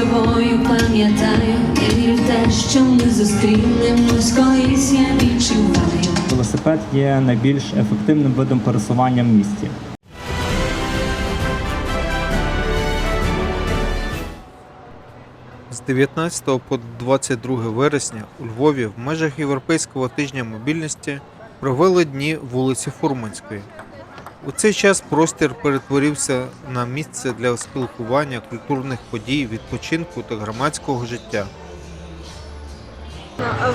тобою пам'ятаю, я вірю в те, що ми зустрінемось, колись я відчуваю. Велосипед є найбільш ефективним видом пересування в місті. З 19 по 22 вересня у Львові в межах Європейського тижня мобільності провели дні вулиці Фурманської. У цей час простір перетворився на місце для спілкування, культурних подій, відпочинку та громадського життя.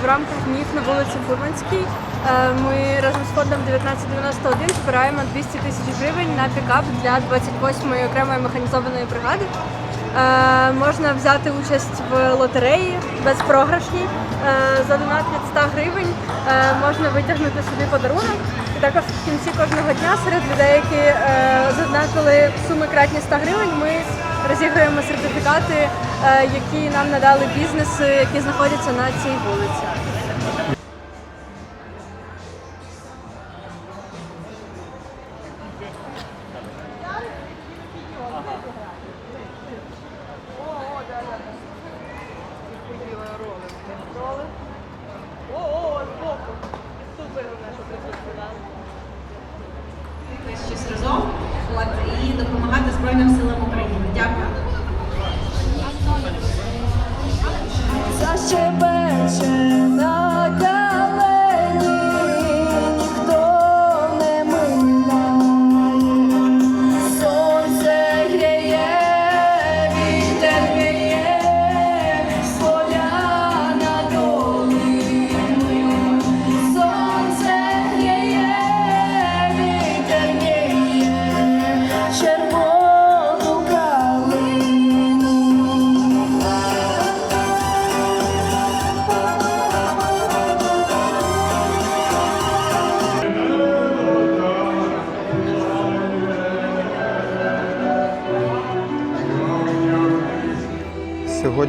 В рамках МІФ на вулиці Фурманській е, ми разом з фондом 1991 збираємо 200 тисяч гривень на пікап для 28-ї окремої механізованої бригади. Е, Можна взяти участь в лотереї безпрограшній. Е, За донат від 100 гривень е, можна витягнути собі подарунок. І також в кінці кожного дня серед людей, які задонатили суми кратні 100 гривень, ми розіграємо сертифікати, які нам надали бізнеси, які знаходяться на цій вулиці. Щось разом от, і допомагати Збройним силам України. Дякую. Защебече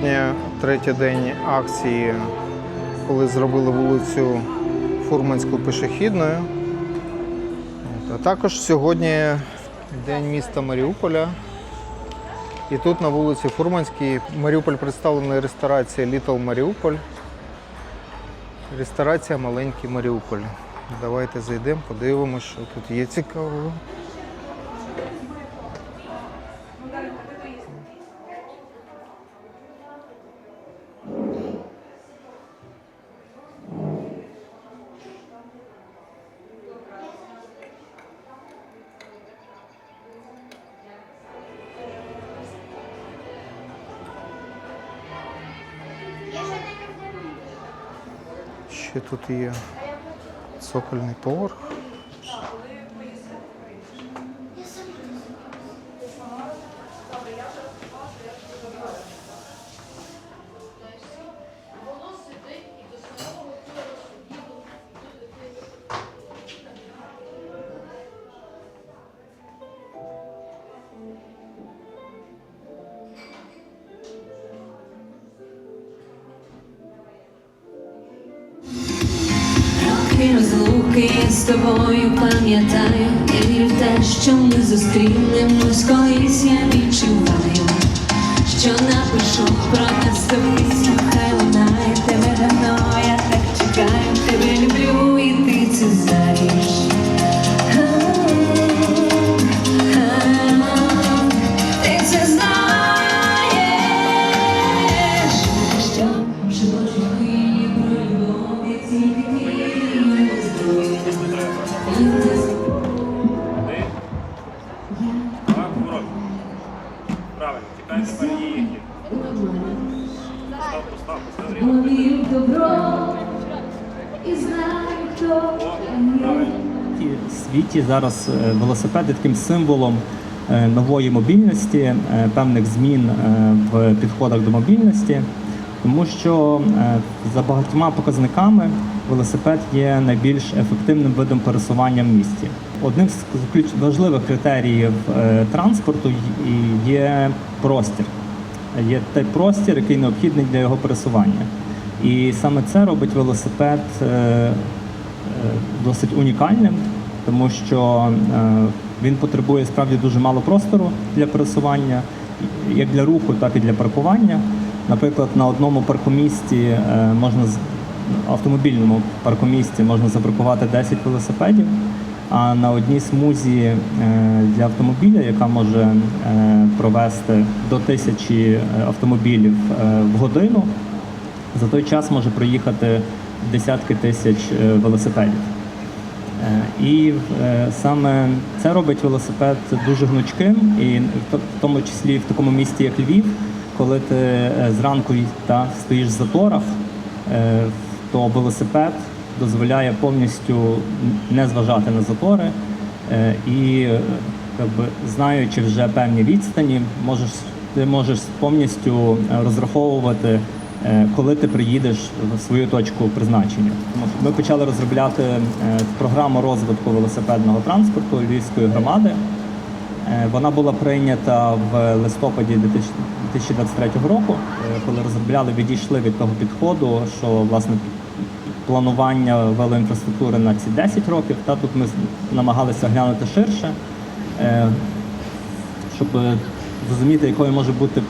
Сьогодні третій день акції, коли зробили вулицю Фурманську пішохідною. А також сьогодні день міста Маріуполя. І тут на вулиці Фурманській Маріуполь представлений ресторація Little Маріуполь. Ресторація Маленький Маріуполь. Давайте зайдемо, подивимося, що тут є цікавого. Ще тут є цокольний поверх. З тобою пам'ятаю, я вірю те, що ми зустрінемось, колись я відчуваю, що напишу про нас тобі, хай лунає тебе давно, в світі зараз е, велосипед є таким символом е, нової мобільності, е, певних змін в підходах до мобільності, тому що за багатьма показниками велосипед є найбільш ефективним видом пересування в місті. Одним з важливих критеріїв транспорту є простір. Є той простір, який необхідний для його пересування. І саме це робить велосипед е, е, досить унікальним, тому що е, він потребує справді дуже мало простору для пересування як для руху, так і для паркування. Наприклад, на одному паркомісті можна автомобільному паркомісті можна запаркувати 10 велосипедів, а на одній смузі для автомобіля, яка може провести до тисячі автомобілів в годину, за той час може проїхати десятки тисяч е, велосипедів. Е, І е, саме це робить велосипед дуже гнучким, і в тому числі в такому місті, як Львів, коли ти зранку та стоїш в заторах, то велосипед дозволяє повністю не зважати на затори і якби, знаючи вже певні відстані, можеш ти можеш повністю розраховувати коли ти приїдеш в свою точку призначення. Ми почали розробляти е, програму розвитку велосипедного транспорту Львівської громади. Е, Вона була прийнята в листопаді 2023 року, е, коли розробляли, відійшли від того підходу, що власне планування велоінфраструктури на ці 10 років. Та тут ми намагалися глянути ширше. Е, щоб е, зрозуміти, якою може бути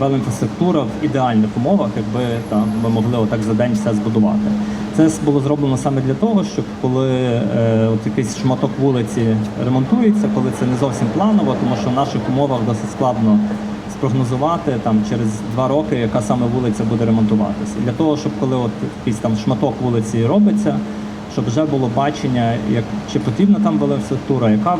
велоінфраструктура в ідеальних умовах, якби там ми могли отак за день все збудувати. Це було зроблено саме для того, щоб коли е, от якийсь шматок вулиці ремонтується, коли це не зовсім планово, тому що в наших умовах досить складно спрогнозувати там через два роки, яка саме вулиця буде ремонтуватися. Для того, щоб коли от якийсь там шматок вулиці робиться, щоб вже було бачення, як чи потрібна там велоінфраструктура, яка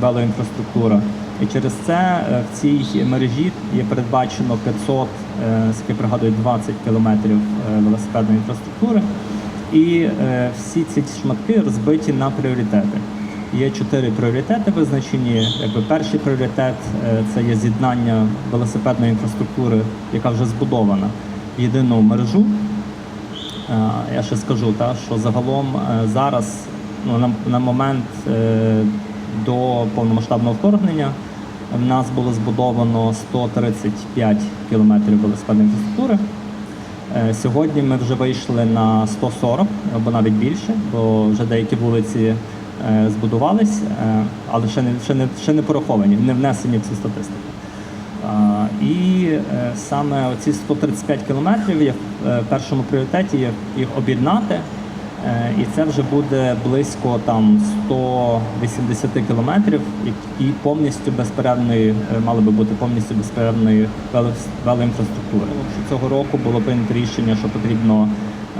велоінфраструктура. І через це е, в цій мережі є передбачено 500, е, скільки пригадую, 20 кілометрів е, велосипедної інфраструктури. І всі ці шматки розбиті на пріоритети. Є чотири пріоритети визначені. Якби перший пріоритет це є з'єднання велосипедної інфраструктури, яка вже збудована в єдину мережу. Я ще скажу, та, що загалом зараз, ну, на, на момент до повномасштабного вторгнення, в нас було збудовано 135 кілометрів велосипедної інфраструктури. Е, Сьогодні ми вже вийшли на 140 або навіть більше, бо вже деякі вулиці е, збудувались, е, але ще не, ще, не, ще не пораховані, не внесені в цю статистику. І саме ці 135 кілометрів є в першому пріоритеті їх об'єднати. Е, І це вже буде близько там 180 кілометрів, які повністю безперервної е, мали би бути повністю безперервної велоінфраструктури. Цього року було прийнято рішення, що потрібно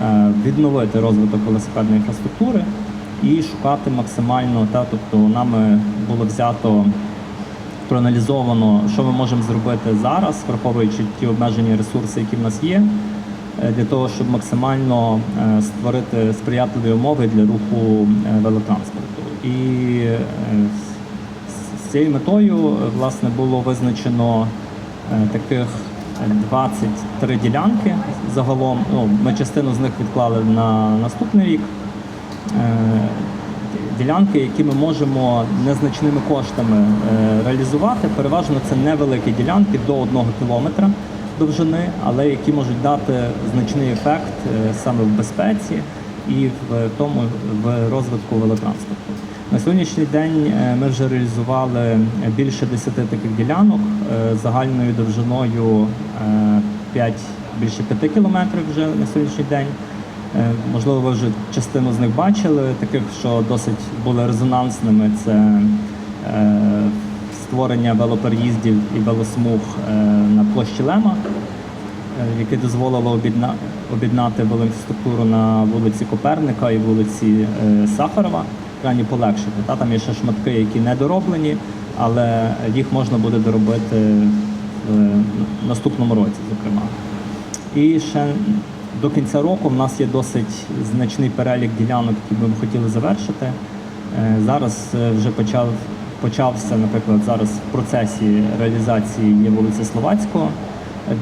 е, відновити розвиток велосипедної інфраструктури і шукати максимально, та тобто нами було взято проаналізовано, що ми можемо зробити зараз, враховуючи ті обмежені ресурси, які в нас є, для того, щоб максимально е, створити сприятливі умови для руху е, велотранспорту. І е, з- цією метою е, власне було визначено е, таких 23 ділянки загалом. Ну, ми частину з них відклали на наступний рік. Е, ділянки, які ми можемо незначними коштами е, реалізувати. Переважно це невеликі ділянки до одного кілометра довжини, але які можуть дати значний ефект е, саме в безпеці і в тому в розвитку велотранспорту. На сьогоднішній день е, ми вже реалізували більше 10 таких ділянок е, загальною довжиною е, 5, більше 5 кілометрів вже на сьогоднішній день. Можливо, ви вже частину з них бачили, таких, що досить були резонансними. Це створення велопереїздів і велосмуг е, на площі Лема, е, яке дозволило об'єднати велоінфраструктуру на вулиці Коперника і вулиці е, Сахарова, крайні полегшити. Та, там є ще шматки, які не дороблені, але їх можна буде доробити в наступному році, зокрема. І ще до кінця року в нас є досить значний перелік ділянок, які ми б хотіли завершити. Зараз вже почав, почався, наприклад, зараз в процесі реалізації є вулиця Словацького,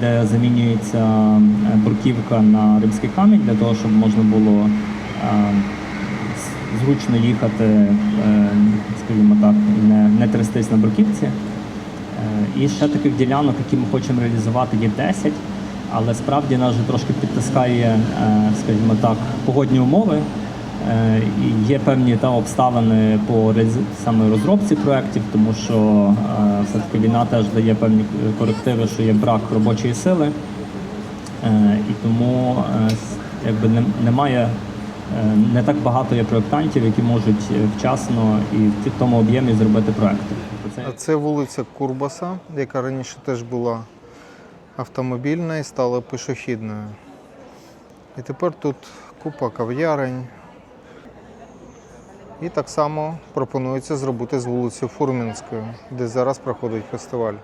де замінюється е, бруківка на римський камінь для того, щоб можна було е, зручно їхати, е, скажімо так, не, не трястись на бруківці. Е, І ще таких ділянок, які ми хочемо реалізувати, є 10, але справді нас вже трошки підтискає, е, скажімо так, погодні умови. Е, Є певні та обставини по саме розробці проєктів, тому що е, все-таки війна теж дає певні корективи, що є брак робочої сили. Е, І тому якби не- немає не так багато є проєктантів, які можуть вчасно і в тому об'ємі зробити проєкти. Тобто А це вулиця Курбаса, яка раніше теж була автомобільна і стала пішохідною. І тепер тут купа кав'ярень. І так само пропонується зробити з вулиці Фурмінською, де зараз проходить фестиваль.